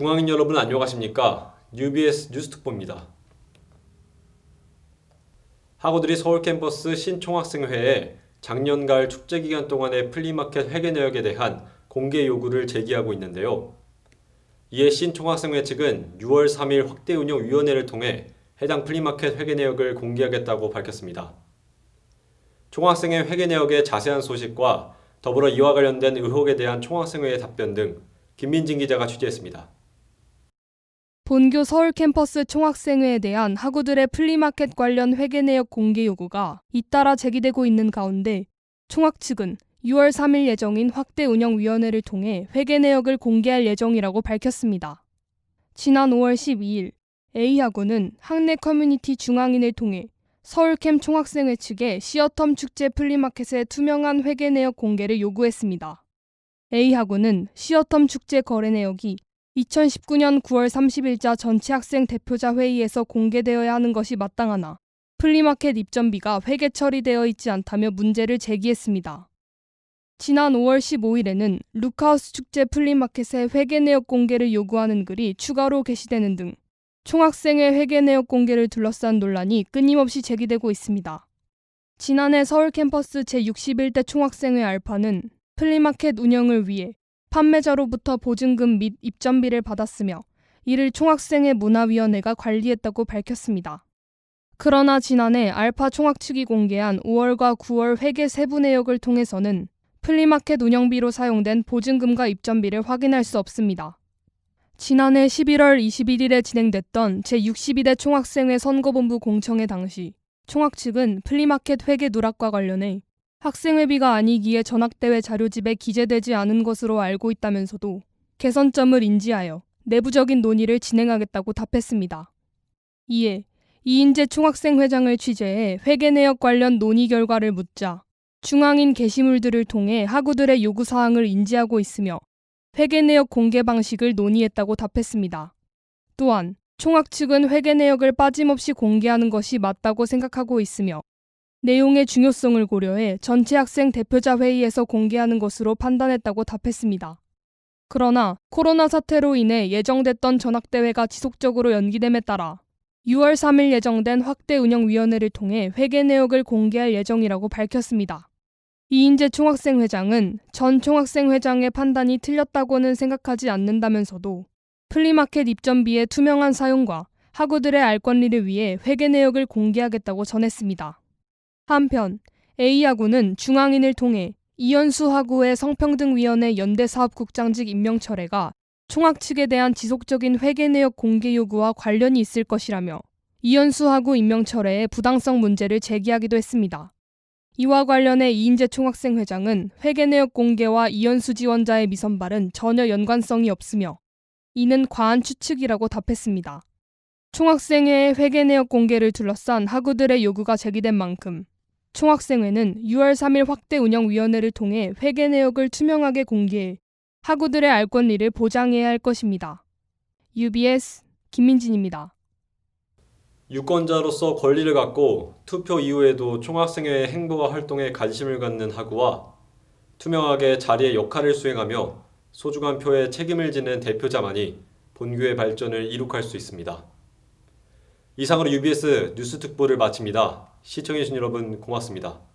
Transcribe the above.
중앙인 여러분 안녕하십니까? UBS 뉴스특보입니다. 학우들이 서울 캠퍼스 신총학생회에 작년 가을 축제 기간 동안의 플리마켓 회계 내역에 대한 공개 요구를 제기하고 있는데요. 이에 신총학생회 측은 6월 3일 확대 운영 위원회를 통해 해당 플리마켓 회계 내역을 공개하겠다고 밝혔습니다. 총학생회 회계 내역의 자세한 소식과 더불어 이와 관련된 의혹에 대한 총학생회의 답변 등 김민진 기자가 취재했습니다. 본교 서울 캠퍼스 총학생회에 대한 학우들의 플리마켓 관련 회계 내역 공개 요구가 잇따라 제기되고 있는 가운데 총학 측은 6월 3일 예정인 확대 운영 위원회를 통해 회계 내역을 공개할 예정이라고 밝혔습니다. 지난 5월 12일 A학우는 학내 커뮤니티 중앙인을 통해 서울캠 총학생회 측에 시어텀 축제 플리마켓의 투명한 회계 내역 공개를 요구했습니다. A학우는 시어텀 축제 거래 내역이 2019년 9월 30일자 전체 학생 대표자 회의에서 공개되어야 하는 것이 마땅하나 플리마켓 입점비가 회계 처리되어 있지 않다며 문제를 제기했습니다. 지난 5월 15일에는 루카우스 축제 플리마켓의 회계 내역 공개를 요구하는 글이 추가로 게시되는 등 총학생회 회계 내역 공개를 둘러싼 논란이 끊임없이 제기되고 있습니다. 지난해 서울 캠퍼스 제61대 총학생회 알파는 플리마켓 운영을 위해 판매자로부터 보증금 및 입점비를 받았으며 이를 총학생회 문화위원회가 관리했다고 밝혔습니다. 그러나 지난해 알파 총학 측이 공개한 5월과 9월 회계 세부 내역을 통해서는 플리마켓 운영비로 사용된 보증금과 입점비를 확인할 수 없습니다. 지난해 11월 21일에 진행됐던 제62대 총학생회 선거본부 공청회 당시 총학 측은 플리마켓 회계 누락과 관련해 학생회비가 아니기에 전학대회 자료집에 기재되지 않은 것으로 알고 있다면서도 개선점을 인지하여 내부적인 논의를 진행하겠다고 답했습니다. 이에 이인재 총학생 회장을 취재해 회계 내역 관련 논의 결과를 묻자 중앙인 게시물들을 통해 학우들의 요구 사항을 인지하고 있으며 회계 내역 공개 방식을 논의했다고 답했습니다. 또한 총학 측은 회계 내역을 빠짐없이 공개하는 것이 맞다고 생각하고 있으며 내용의 중요성을 고려해 전체 학생 대표자 회의에서 공개하는 것으로 판단했다고 답했습니다. 그러나 코로나 사태로 인해 예정됐던 전학대회가 지속적으로 연기됨에 따라 6월 3일 예정된 확대 운영위원회를 통해 회계 내역을 공개할 예정이라고 밝혔습니다. 이인재 총학생 회장은 전 총학생 회장의 판단이 틀렸다고는 생각하지 않는다면서도 플리마켓 입점비의 투명한 사용과 학우들의 알 권리를 위해 회계 내역을 공개하겠다고 전했습니다. 한편 A하구는 중앙인을 통해 이현수 하구의 성평등위원회 연대사업국장직 임명 철회가 총학 측에 대한 지속적인 회계 내역 공개 요구와 관련이 있을 것이라며 이현수 하구 임명 철회의 부당성 문제를 제기하기도 했습니다. 이와 관련해 이인재 총학생 회장은 회계 내역 공개와 이현수 지원자의 미선발은 전혀 연관성이 없으며 이는 과한 추측이라고 답했습니다. 총학생회의 회계 내역 공개를 둘러싼 학우들의 요구가 제기된 만큼 총학생회는 6월 3일 확대 운영위원회를 통해 회계 내역을 투명하게 공개해 학우들의 알 권리를 보장해야 할 것입니다. UBS 김민진입니다. 유권자로서 권리를 갖고 투표 이후에도 총학생회의 행보와 활동에 관심을 갖는 학우와 투명하게 자리의 역할을 수행하며 소중한 표에 책임을 지는 대표자만이 본교의 발전을 이룩할 수 있습니다. 이상으로 UBS 뉴스 특보를 마칩니다. 시청해주신 여러분 고맙습니다.